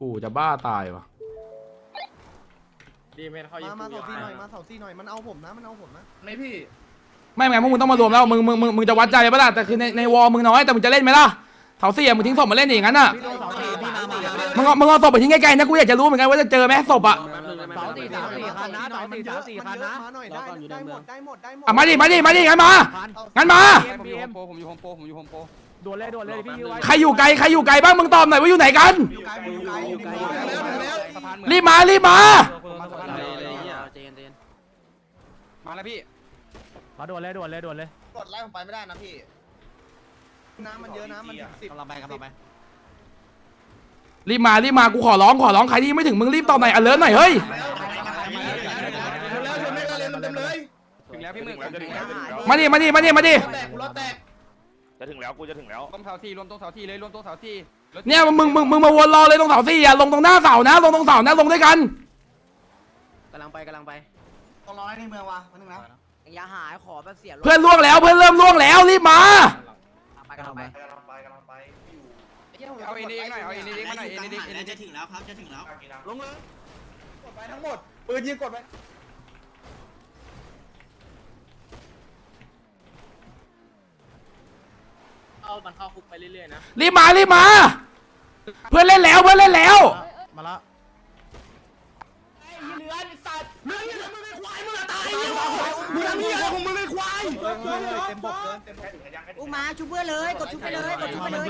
กูจะบ้าตายวะดีไม่เข้ายิมางมาเสาซีหน่อย มาเสาซีหน่อย มันเอาผมนะ มันเอาผมนะไม่พี่ไม่ไงพวกมึงต้องมารวมแล้วมึงมึงมึงมึงจะวัดใจปะล่ะแต่คือในในวอลมึงน้อยแต่มึงจะเล่นไหมล่ะเสาสี่อะมึงทิ้งศพมาเล่นอย่างนั้นอะพี่โดนเสาซีพี่มามามึงเอามึงเอาศพไปทิ้งไกลๆนะกูอยากจะรู้เหมือนกันว่าจะเจอไหมศพอะเสาสี่สามสี่คันนะเสาสี่สามสี่คันนะมาหน่อยได้ได้หมดได้หมดได้หมดอะมาดิมาดิมาดิงั้นมางั้นมา ผมอยู่โฮมโปรผมอยู่โฮมโปรผมอยู่โฮมโปร ด่วนเลยด่วนเลยพี่ยื้อไว้ใครอยู่ไกลใครอยู่ไกลบ้างมึงตอบหน่อยว่าอยู่ไหนกันอยู่ไกลอยู่ไกลอยู่ไกลสะพานเหมือนรีบมารีบมามาสะพานเหมือนมาแล้วพี่มาด่วนเลยด่วนเลยด่วนเลยกดไล่ผมไปไม่ได้นะพี่ น้ำมันเยอะนะมันสิบกำลังไปกำลังไปรีบมารีบมากูขอร้องขอร้องใครที่ไม่ถึงมึงรีบตอบหน่อยอเลิร์หน่อยเฮ้ยแล้วชนไม่กระเด็นเต็มเลยถึงแล้วพี่หมึกจะถึงแล้วจะถึงแล้วมาดิมาดิมาดิมาดิแตกกูรถแตก จะถึงแล้วกูจะถึงแล้วรวมเสาสี่รวมตรงเสาสี่เลยรวมตรงเสาสี่เนี่ยมึงมึงมึงมึงมาวนรอเลยตรงเสาสี่อะลงตรงหน้าเสานะลงตรงเสานะลงด้วยกัน กำลังไปกำลังไปต้องรอให้ในเมืองวะนึงนะอย่าหายขอแบบเสียรถเพื่อนล่วงแล้วเพื่อนเริ่มล่วงแล้วรีบมา ไปกำลังไปกำลังไปกำลังไปอยู่เอาเอ็นเอ็กหน่อยเอาเอ็นเอ็กมาหน่อยเอ็นเอ็กเอ็นเอ็กจะถึงแล้วครับจะถึงแล้วลงเลยกดไปทั้งหมดปืนยิงกดไป มันเข้าคุกไปเรื่อยๆนะรีบมารีบมา เพื่อนเล่นแล้วเพื่อนเล่นแล้ว มาละมึงทำเหี้ยอะไรของมึงไอ้ควายเต็มบกเกินเต็มแพ้ถึงยังอุมาชุบเพื่อนเลยกดชุบไปเลยกดชุบไปเลย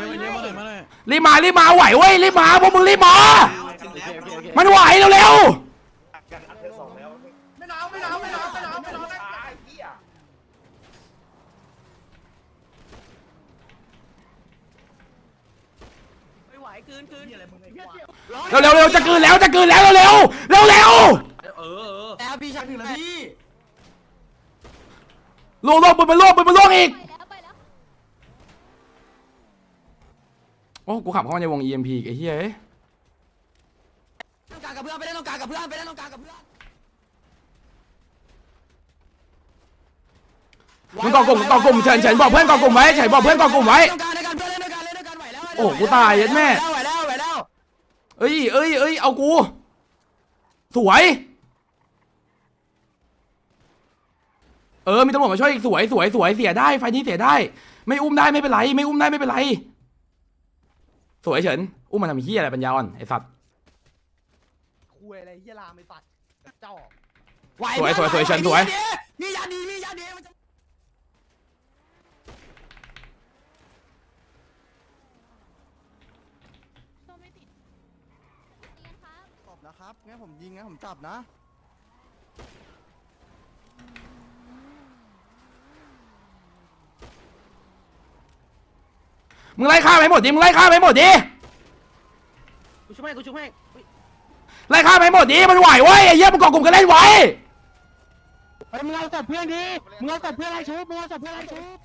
รีบมารีบมาไหวเว้ยรีบมาพวกมึงรีบมาถึงแล้วมันไหวเร็วกันอัดเธอสองแล้วไม่หนาวไม่หนาวไม่หนาวไม่หนาวไม่หนาวไอ้เหี้ย ไม่ไหวคืนคืนๆเร็วเร็วเร็วจะกลืนแล้วจะกลืนแล้วเร็วเร็วเร็วเร็วแล้วพี่ชักถึงแล้วพี่ล่วงล่วงปืนมันล่วงปืนมันล่วงอีกไปแล้วไปแล้วโอ้กูขับเข้ามาในวง EMP อีกไอ้เหี้ยเอ้ยต้องการกับเพื่อนไปเล่นต้องการกับเพื่อนไปเล่นต้องการกับเพื่อนมึงก่อกลุ่มก่อกลุ่มเฉินเฉินบอกเพื่อนก่อกลุ่มไว้เฉินบอกเพื่อนก่อกลุ่มไว้ โอ้กูตายเย็ดแม่ ไหวแล้วไหวแล้วเอ้ยเอ้ยเอ้ยเอากู สวย เออ มีตำรวจมาช่วยอีกสวยสวยสวยเสียได้ ไฟนี้เสียได้ ไม่อุ้มได้ไม่เป็นไร ไม่อุ้มได้ไม่เป็นไร สวยเฉิน อุ้มมันทำเฮียอะไรปัญญาอ่อนไอสัตว์ คุยอะไรเฮียลามไอ้สัตว์เจ้าไหวสวยสวยสวยเฉินสวยมียาดีมียาดีมันจะ ตัวไม่ติดเรียนครับ ตบนะครับ งั้นผมยิงงั้นผมจับนะ มึงไล่ฆ่าไปหมดดิมึงไล่ฆ่าไปหมดดิกูช่วยให้กูช่วยให้ไล่ฆ่าไปหมดดิมันไหวเว้ยไอ้เหี้ยมันก่อกลุ่มกันเล่นไว้เฮ้ยมึงเอาจับเพื่อนดิมึงเอาจับเพื่อนให้ชุบมึงเอาจับเพื่อนให้ชุบ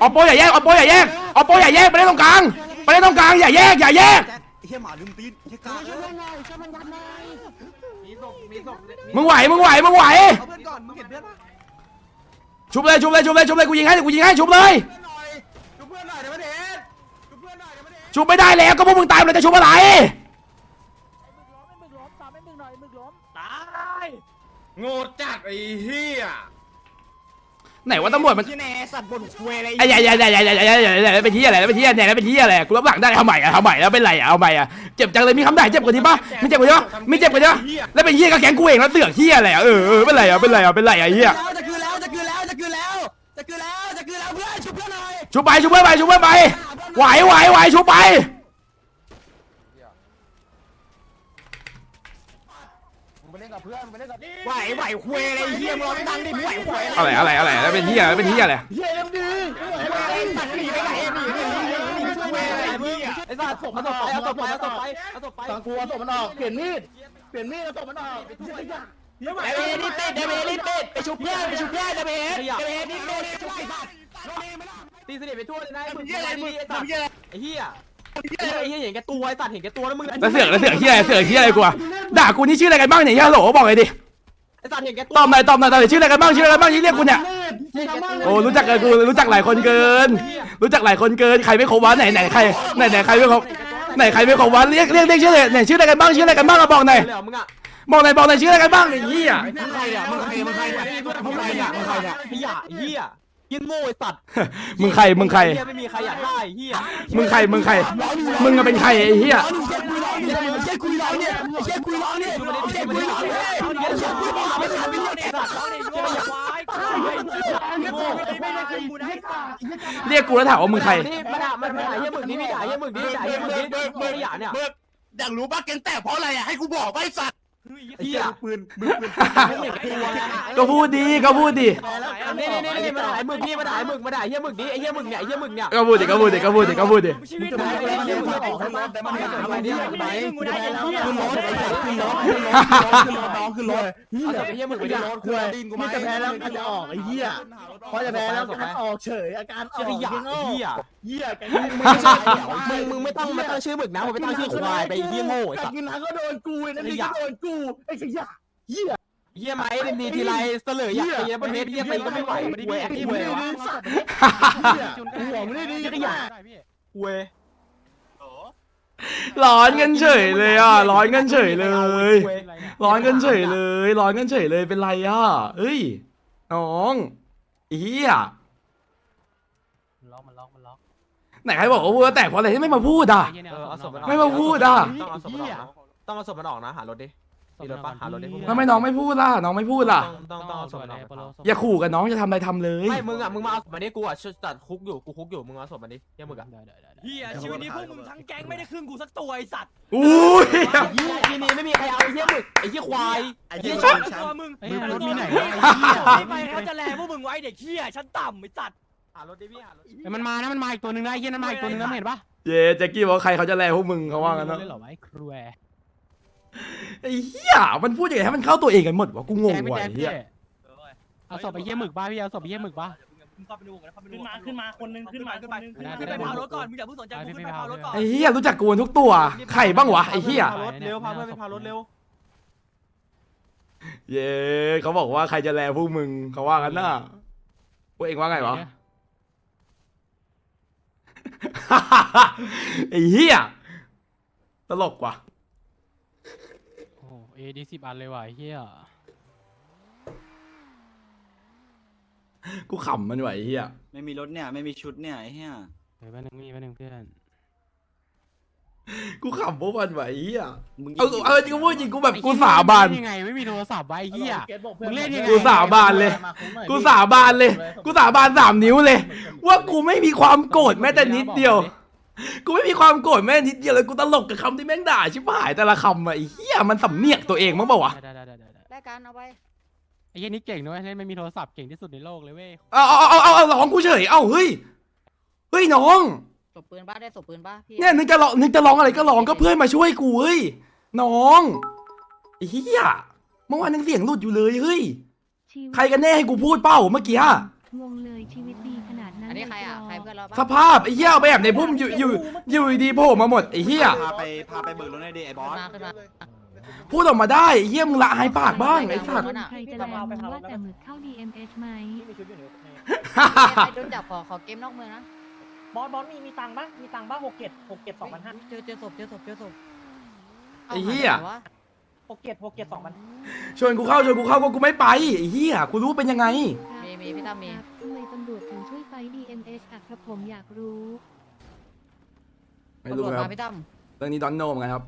เอาโปอย่าแยกเอาโปอย่าแยกเอาโปอย่าแยกไปเล่นตรงกลางไปเล่นตรงกลางอย่าแยกอย่าแยกเฮียหมาลืมตีนเฮียกาช่วยเพื่อนหน่อยช่วยมันยัดหน่อยมีศพมีศพมึงไหวมึงไหวมึงไหว เอาเพื่อนก่อนมึงเห็นเพื่อนปะชุบเลยชุบเลยชุบเลยชุบเลยกูยิงให้กูยิงให้ชุบเลยดูเพื่อนหน่อยเดี๋ยวมาเด็ดดูเพื่อนหน่อยเดี๋ยวมาเด็ดชุบไม่ได้แล้วก็พวกมึงตายมันจะชุบอะไรโง่จัดไอ้เหี้ย ไหนว่าตำรวจมัน ที่แน่สัตว์บนควยอะไรไอ้ยายยัยยัยยัยยัยยัยเป็นที่อะไรเป็นที่อะไรเป็นที่อะไรกูรับหลังได้ทำหม่อะทำหมแล้วเป็นไรอะเอาใหม่อะเจ็บจังเลยมีคำด่าเจ็บกว่าที่ปะไม่เจ็บกว่านี้ปะม่เจ็บกว่านี้ปะแล้วเป็นที่ก็แก๊งกูเองแล้วเสือกที่อะไรอะเออเออเป็นไรอะเป็นไรอะเป็นไรอะเฮียจะคืนแล้วจะคือแล้วจะคือแล้วจะคือแล้วจะคือแล้วเพื่อนชุบเพื่อนหน่อยชุบไปชุบเพื่อไปชุบไปไหวไหวไหวชุบไป ไหวไหวคุยอะไรเฮียมึงร้องดังดิมึงไหวคุยอะไรอะไรอะไรแล้วเป็นเหี้ยแล้วเป็นเหี้ยอะไรไอ้สัตว์ศพมันต่อไปเอาศพไปเอาศพไปเอาศพไปฟังกูเอาศพมันออกเปลี่ยนมีดเปลี่ยนมีดเอาศพมันออกเดเบนี่ติดเดเบนี่ติดไปชุบเพื่อนไปชุบเพื่อนเดเบเดเบนี่ติดชุบไอ้สัตว์ตีสนิทไปทั่วเลยนะมึงเหี้ยอะไรมึงไอ้สัตว์ไอ้เหี้ย ไอ้เหี้ยเห็นแกตัวไอ้สัตว์เห็นแกตัวแล้วมึงแล้วเสือกแล้วเสือกเหี้ยอะไรเสือกเหี้ยอะไรกูอะด่ากูนี่ชื่ออะไรกันบ้างเนี่ยฮัลโหลบอกเลยดิไอ้สัตว์เห็นแกตัวตอบหน่อยตอบหน่อยตอบหน่อยชื่ออะไรกันบ้างชื่ออะไรกันบ้างที่เรียกกูเนี่ยโอ้รู้จักกันกูรู้จักหลายคนเกิน รู้จักหลายคนเกินใครไม่ครบวะไหนไหนใครไหนไหนใครไม่ครบไหนใครเป็นของวัดเรียกเรียกเรียกชื่อเลยไหนชื่ออะไรกันบ้างชื่ออะไรกันบ้างเราบอกหน่อยเลยเหรอมึงอะบอกหน่อยบอกหน่อยชื่ออะไรกันบ้างไอ้เหี้ยมึงใครอะมึงใครมึงใครเนี่ยมึงใครเนี่ยมึงใครเนี่ยเฮียเฮีย ยิงโง่ไอ้สัตว์มึงใครมึงใครเฮียไม่มีใครอยากได้เฮียมึงใครมึงใคร มึงอะเป็นใครไอ้เหี้ยเช็คคุยร้องเนี่ยเช็คคุยร้องเนี่ยเช็คคุยร้องเนี่ยเช็คคุยร้องเนี่ยเรียกกูแล้วถามว่ามึงใครนี่มาด่ามันมาด่าเฮียมึงนี่นี่ด่าเฮียมึงนี่ด่าเฮียมึงนี่เฮียเนี่ยอยากรู้ป่ะแกงแตกเพราะอะไรอะให้กูบอกไปสัตว์ เฮียปืนปืนปืนก็พูดดีก็พูดดีนี่นี่นี่นี่มาด่ามึงนี่มาด่ามึงมาด่าเฮียมึงนี่ไอ้เฮียมึงเนี่ยไอ้เฮียมึงเนี่ยก็พูดดิก็พูดดิก็พูดดิก็พูดดิมึงจะบอกว่าเฮียมึงออกให้รถแต่มันไม่หาไปดิไปขึ้นรถขึ้นรถขึ้นรถขึ้นรถน้องขึ้นรถเอาศพไอ้เฮียมึงไปดิคุยนี่จะแพ้แล้วมันจะออกไอ้เหี้ยพอจะแพ้แล้วการออกเฉยอาการออกขยะเฮียเหี้ยแกมึงไม่ใช่มึงมึงไม่ต้องไม่ตั้งชื่อมึกนะมึงไปตั้งชื่อควายไปเฮียโง่ไอ้กัสัดสกินน้ำก็โดนกูนั่นนี่ก็โดนกูไอ้ขยะเหี้ยเฮียไหมดีทีไรเสลยอยากตีนะประเทศเฮียตีก็ไม่ไหวเว้ยที่มึเว้งยนี่วะดีสัตว์หัวมึงนี่ดีขยะเว้ยร้อนกันเฉยเลยอะร้อนกันเฉยเลย ร้อนกันเฉยเลย ร้อนกันเฉยเลยเป็นไรอะเอ้ยน้องไอ้เหี้ยล็อกมันล็อกมันล็อกไหนใครบอกว่าวัวแตกเพราะอะไรที่ไม่มาพูดอะเออเอาศพมันออกไม่มาพูดอะต้องเอาศพมันออกนะต้องเอาศพมันออกนะหารถดิ มีรถปะหารถดิทำไมน้องไม่พูดล่ะ น้องไม่พูดล่ะ ต้องต้องเอาศพมันออกอย่าขู่กับน้องจะทำอะไรทำเลย ไม่มึงอะมึงมาเอาศพมันนี่กูอะจัดคุกอยู่กูคุกอยู่มึงเอาศพมันดิเฮียมึงอะได้ได้ได้เฮียชีวิตนี้พวกมึงทั้งแก๊งไม่ได้ครึ่งกูสักตัวไอสัตว์อุ้ยทีนี้ไม่มีใครเอาไอ้เหี้ยหมึกไอ้เหี้ยควายไอ้เฮีเหี้ยยชีวิตตัวมึงเฮ้ยรถมีมีไหไหนนวะวะไม่ไปเขาจะแรงพวกมึงไว้เด็กเฮียชั้นต่ำไอสัตว์หารถดิพี่หารถมันมานะมันมาอีกตัวหนึ่งนะไอ้เหี้ยนั่นมาอีกตัวหนึ่งนะมึงเห็นปะเย้แจ็คกี้บอกว่าใครเขาจะแลพวกมึงเขาว่ากันเนอะ เล่นเหรอวะไอ้ครัว ไอ้เหี้ยมันพูดอย่างไรให้มันเข้าตัวเองกันหมดวะกูงงแจ๊คว่ะแจ๊ไอ้คเหี้ยเอาศพไอ้เหี้ยหมึกบ้าพี่เอาศพไอ้เหี้ยหมึกบ้าขึ้นมาขึ้นมาคนนึงขึ้นมาขึ้นมาขึ้นมาขึ้นไปพารถก่อนมึงอย่าเพิ่งสนใจกูขึ้นไปพารถก่อนไอ้เหี้ยรู้จักกูทุกตัวใครบ้างวะไอ้เหี้ยพารถเร็วพาเพื่อนไปพารถเร็วเย้เขาบอกว่าใครจะแลพวกมึงเขาว่ากันน่ะพวกเองว่าไงวะ ไอ้เหี้ยตลกว่ะ โอ้เอดีสิบอันเลยว่ะไอ้เหี้ยกูขำมันว่ะไอ้เหี้ยไม่มีรถเนี่ย ไม่มีชุดเนี่ยไอ้เหี้ยเดี๋ยวแป๊บนึงมีแป๊บนึงเพื่อนกูขำพวกมันว่ะไอ้เหี้ยมึงเอาเอาจริงกูพูดจริงกูแบบกูสาบาน เล่ยังไงไม่มีโทรศัพท์ไว้ไอ้เหี้ยมึงเล่นยังไง กูสาบานเลย กูสาบานเลย กูสาบานสามนิ้วเลย ว่ากูไม่มีความโกรธแม้แต่นิดเดียว กูไม่มีความโกรธแม่นิดเดียวเลยกูตลกกับคำที่แม่งด่าชิบหายแต่ละคำอะไอ้เหี้ยมันสำเนียกตัวเองมั้งเปล่าวะได้ได้ได้ได้ได้รายการเอาไปไอ้เหี้ยนี่เก่งด้วยเล่นไม่มีโทรศัพท์เก่งที่สุดในโลกเลยเว้ยเอาเอาเอาเอาเอาร้องกูเฉยเอ้าเฮ้ยเฮ้ยน้อง ศพปืนป้าได้ศพปืนป้าพี่เนี่ยนึกจะร้องนึกจะร้องอะไรก็ร้องก็เพื่อนมาช่วยกูเฮ้ยน้องไอ้เหี้ยเมื่อวานยังเสียงหลุดอยู่เลยเฮ้ยใครกันแน่ให้กูพูดเป้าเมื่อกี้อะงงเลยชีวิตดี อันนี้ใครอะใครเพื่อนเราสภาพไอ้เหี้ยเอาไปแอบในพุ่มอยู่อยู่อยู่ดีๆโผล่มาหมดไอ้เหี้ยพาไปพาไปเบิกรถในเดย์ไอ้บอสมาขึ้นมาพูดออกมาได้ไอ้เหี้ยมึงละหายปากบ้างไอ้สัตว์ใครจะแรงมึงว่าแต่หมึกเข้า DMH ไหมไปดูจับขอขอเกมนอกเมืองนะบอสบอสมีมีตังค์ปะมีตังค์ปะหกเจ็ดหกเจ็ดสองพันห้าเจอเจอศพเจอศพเจอศพไอ้เหี้ยหกเจ็ดหกเจ็ดสองพันชวนกูเข้าชวนกูเข้าก็กูไม่ไปไอ้เหี้ยกูรู้เป็นยังไงมีมีพี่ตั้มมี ทำไมตำรวจถึงช่วยไฟ DMH อะครับผมอยากรู้ ไม่ตำรรู้วจครัมาบพี่ตั้มเรื่องนี้ดอนโนเหมือนกันครับ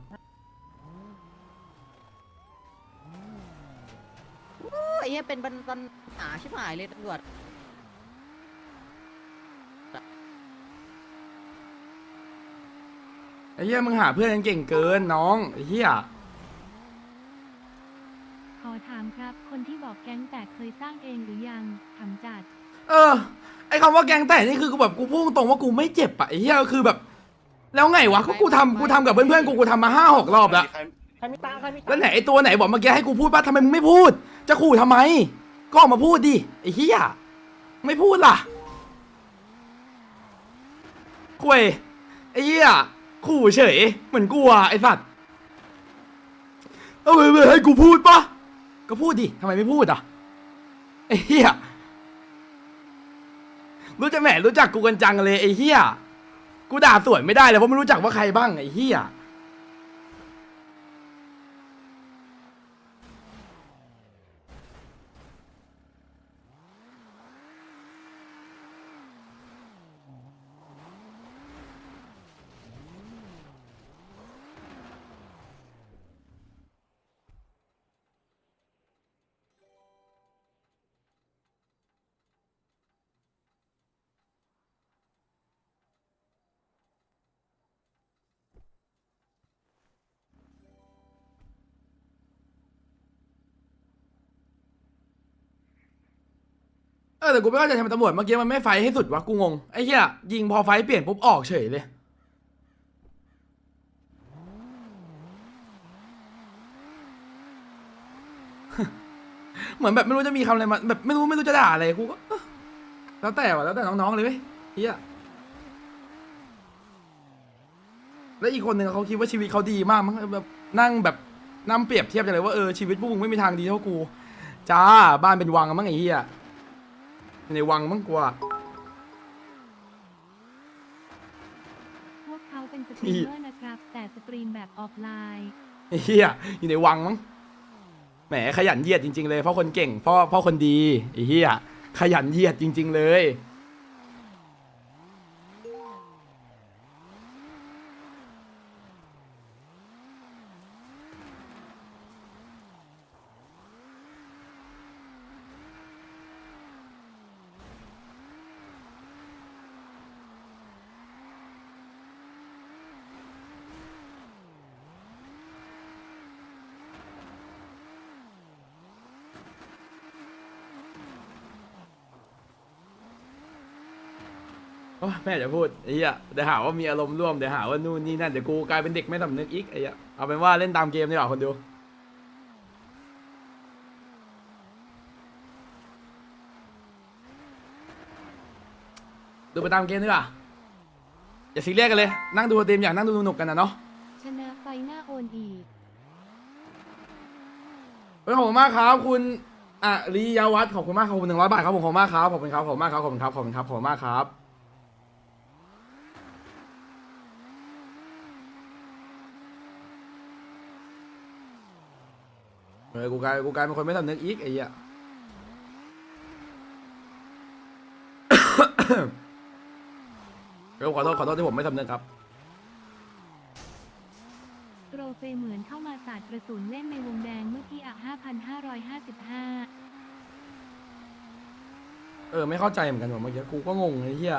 ไอ้เหี้ยเป็นปัญปัญหาชิบหายเลยตำรวจไอ้เหี้ยมึงหาเพื่อนกันเก่งเกินน้องไอ้เหี้ยขอถามครับ คนที่บอกแก๊งแตกเคยสร้างเองหรือยังถามจัด เออ ไอ้คำว่าแกงแต่นี่คือกูแบบกูพูดตรงว่ากูไม่เจ็บอะไอ้เหี้ยคือแบบ แล้วไงวะก็กูทำกูทำกับเพื่อนๆกูกูทำมาห้าหกรอบแล้ว ใครมีตังค์ใครมีตัแล้วงค์ไหนไอ้ตัวไหนบอกเมื่อกี้ให้กูพูดป่ะทำไมมึงไม่พูด จะขู่ทำไม ก็ออกมาพูดดิไอ้เหี้ยไม่พูดล่ะคุยไอ้เหี้ยขู่เฉย เหมือนกลัวไอ้สัตว์เอาไปไปให้กูพูดป่ะก็พูดดิทำไมไม่พูดอะไอ้เหี้ย รู้จักแหมรู้จักกูกันจังเลยไอ้เหี้ย กูด่าสวนไม่ได้เลยเพราะไม่รู้จักว่าใครบ้างไอ้เหี้ย เออแต่กูไม่เข้าใจทำไมตำรวจเมื่อกี้มันไม่ไฟให้สุดวะกูงงไอ้เหี้ยยิงพอไฟเปลี่ยนปุ๊บออกเฉยเลยเหมือนแบบไม่รู้จะมีคำอะไรมาแบบไม่รู้ไม่รู้จะด่าอะไรกูก็แล้วแต่ว่ะแล้วแต่น้องๆเลยเว้ยเฮียแล้วอีกคนหนึ่งเขาคิดว่าชีวิตเขาดีมากมั้งแบบนั่งแบบนั่งเปรียบเทียบกันเลยว่าเออชีวิตพวกมึงไม่มีทางดีเท่ากูจ้าบ้านเป็นวังมั้งไอ้เหี้ย ในวังมั้งกว่า พวกเขาเป็นสตรีมเมอร์นะครับ แต่สตรีมแบบออฟไลน์ไอ้เหี้ยอยู่ในวังมั้งแหมขยันเหยียดจริง ๆ เลย เพราะคนเก่งเพราะเพราะคนดีไอ้เหี้ยขยันเหยียดจริง ๆ เลย โอ้ยแม่จะพูดไอ้เหี้ยเดี๋ยวหาว่ามีอารมณ์ร่วมเดี๋ยวหาว่านู่นนี่นั่นเดี๋ยวกูกลายเป็นเด็กไม่สำนึกอีกไอ้เหี้ยเอาเป็นว่าเล่นตามเกมดีกว่าคนดูดูไปตามเกมดีกว่าอย่าซีเรียสกันเลย นั่งดูสตรีมอย่างนั่งดูสนุกกันนะเนาะชนะไฟหน้าโอนอีกเฮ้ยขอบคุณมากครับคุณอาริยวัฒน์ขอบคุณมากครับขอบคุณหนึ่งร้อยบาทครับผมขอบคุณมากครับขอบคุณครับขอบคุณมากครับขอบคุณครับขอบคุณครับขอบคุณมากครับ เออกูกลายกูกลายเป็นคนไม่สำนึกอีกไอ้เหี้ยเดี๋ยวขอโทษขอโทษที่ผมไม่สำนึกครับโปรเฟเหมือนเข้ามาสาดกระสุนเล่นในวงแดงเมื่อที่อะ5,555 เออไม่เข้าใจเหมือนกันว่ะเมื่อกี้กูก็งงไอ้เหี้ย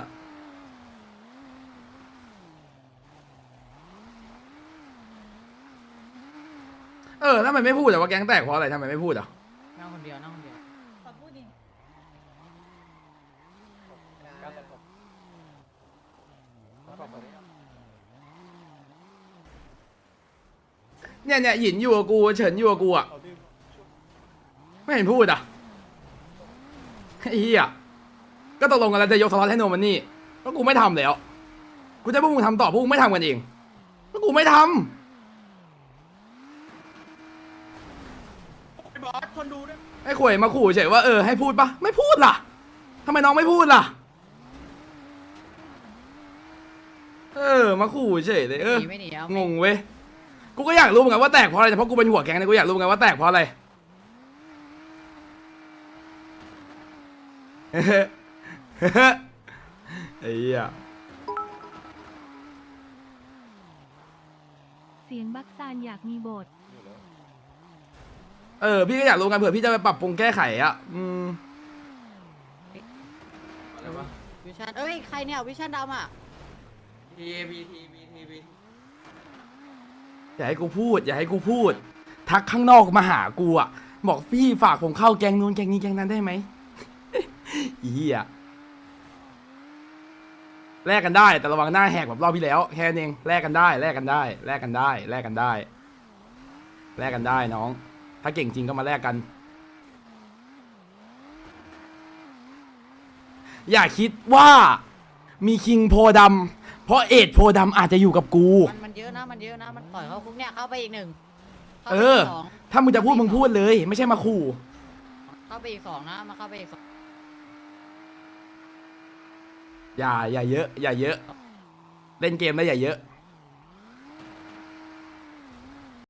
เออแล้วทำไมไม่พูดแต่ว่าแก๊งแตกเพราะอะไรทำไมไม่พูดอะนั่งคนเดียวนั่งคนเดียวเนี่ยเนี่ยหยินอยู่กับกูเฉินอยู่กับกูอะไม่เห็นพูดอะไอ้เหี้ยก็ตกลงกันแล้วจะยกสล็อตให้โนมันนี่ก็กูไม่ทำแล้วกูจะให้พวกมึงทำต่อพวกมึงไม่ทำกันเองก็กูไม่ทำ บอสคนดูด้วย ไอ้ข่วยมาขู่เฉยว่าเออให้พูดปะไม่พูดล่ะทำไมน้องไม่พูดล่ะ เออมาขู่เฉยเลยเออหนีไม่หนีเอางงเว้ยกูก็อยากรู้เหมือนกันว่าแตกเพราะอะไรแต่เพราะกูเป็นหัวแก๊งเนี่ยกูอยากรู้เหมือนกันว่าแตกเพราะอะไร ไอ้เหี้ย เสียงบักซานอยากมีบท เออพี่ก็อยากรู้กันเผื่อพี่จะไปปรับปรุงแก้ไขอะอืมวิชันเอ้ย ใครเนี่ย วิชันดำอะทีพีทีพีทีพีอย่าให้กูพูด อย่าให้กูพูด ทักข้างนอกมาหากูอะบอกพี่ฝากผมเข้าแกงนู้นแกงนี้แกงนั้นได้ไหม อีเหี้ยแลกกันได้แต่ระวังหน้าแหกแบบรอบที่แล้วแค่นั้นเองแลกกันได้แลกกันได้แลกกันได้แลกกันได้แลกกันได้น้อง ถ้าเก่งจริงก็มาแลกกัน อย่าคิดว่ามีคิงโพธิ์ดำเพราะเอ็ดโพธิ์ดำอาจจะอยู่กับกู มันมันเยอะนะ มันเยอะนะ มันปล่อยเข้าคุกเนี่ยเข้าไปอีกหนึ่งข้าเอไปอกสองถ้ามึงจะพูดมึงพูดเลย ไม่ใช่มาขู่ เข้าไปอีกสองนะ มาเข้าไปอีกสองอย่าอย่าเยอะ อย่าเยอะ เล่นเกมได้อย่าเยอะ